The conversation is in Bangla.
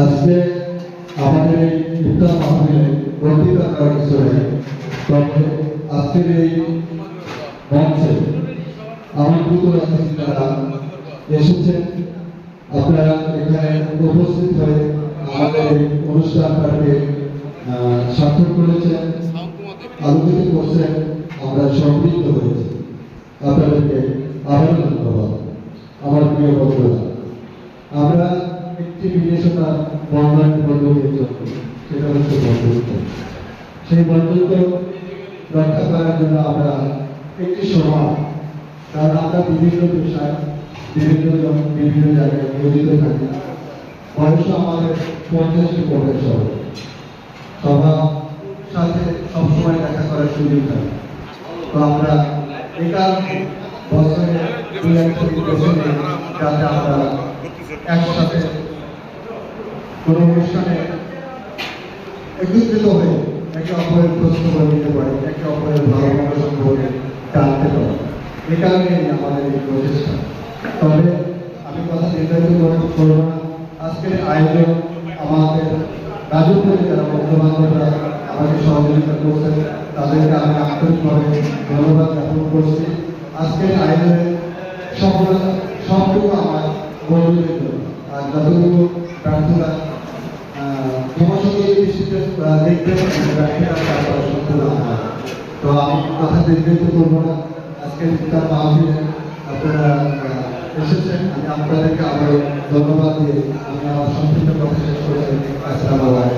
আজকে আমাদের এই ইফতার মাহফিলে বক্তৃতা করার কিছু নেই তবে আজকের এই মঞ্চে আমন্ত্রিত আছেন তারা এসেছেন। আপনারা এখানে উপস্থিত হয়ে আমাদের অনুষ্ঠানটাকে সার্থক করেছেন, আলোকিত করছেন, আমরা সমৃদ্ধ হয়েছি। আপনাদেরকে আবারও ধন্যবাদ। আমার প্রিয় বন্ধুরা, আমরা একটি বিবেচনা বন্ধন জন্য সেটা হচ্ছে বন্ধুত্ব। সেই বন্ধুত্ব রক্ষা করার জন্য আমরা একটি সময়, কারণ আমরা বিভিন্ন পেশায়, বিভিন্ন জন, বিভিন্ন জায়গায় নিয়োজিত থাকি। বয়স আমাদের পঞ্চাশটি পড়ে সব সবার সাথে সবসময় দেখা করার সুযোগ হয় তো আমরা এটা বছরে দুই দিন যাতে আমরা একত্রিত হয়ে একে অপরের প্রশ্ন করে নিতে পারি, একে অপরের ভালো সম্পর্কে জানতে পারি। এ কারণে আমাদের এই প্রচেষ্টা। তবে আমি কথা নির্ধারিত করে করব না। আজকের আয়োজন আমাদের রাজনীতির যারা বন্ধু আমাকে সহযোগিতা করছেন, তাদেরকে আমি আন্তরিকভাবে ধন্যবাদ জ্ঞাপন করছি। আজকের আয়োজনে সফলতা সবটুকু আমার আর যতটুকু প্রার্থনা তোমার দৃষ্টিতে তো আমি কথা দীর্ঘায়িত করব না আজকের তার মাহফিলে আপনারা এসেছেন আমি আপনাদেরকে আবারও ধন্যবাদ দিয়ে আমি আমার সংক্ষিপ্ত কথা শেষ করে আসসালাম